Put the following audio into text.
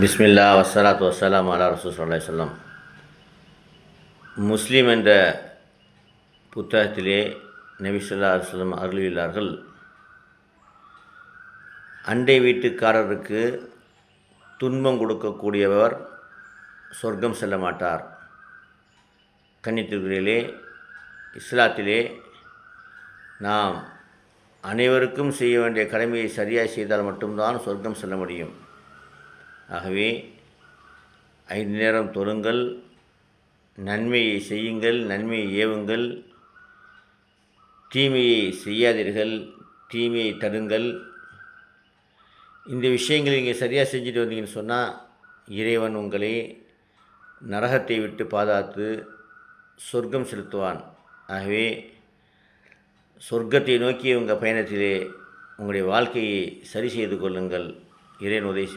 பிஸ்மில்லா வசலாத் வசலாம் அலா ரசூல் சொல்லம் முஸ்லீம் என்ற புத்தகத்திலே நபிசுல்லா அலுவலம் அருளியுள்ளார்கள் அண்டை வீட்டுக்காரருக்கு துன்பம் கொடுக்கக்கூடியவர் சொர்க்கம் செல்ல மாட்டார். கன்னித்திருக்கிறே இஸ்லாத்திலே நாம் அனைவருக்கும் செய்ய வேண்டிய கடமையை சரியாக செய்தால் மட்டும்தான் சொர்க்கம் செல்ல முடியும். ஆகவே ஐந்து நேரம் தொழுங்கள் நன்மையை செய்யுங்கள் நன்மையை ஏவுங்கள் தீமையை செய்யாதீர்கள் தீமையை தடுங்கள். இந்த விஷயங்களை நீங்கள் சரியாக செஞ்சுட்டு வந்தீங்கன்னு சொன்னால் இறைவன் உங்களை நரகத்தை விட்டு பாதுகாத்து சொர்க்கம் செலுத்துவான். ஆகவே சொர்க்கத்தை நோக்கி உங்கள் பயணத்திலே உங்களுடைய வாழ்க்கையை சரி செய்து கொள்ளுங்கள். இறைவன் உதவி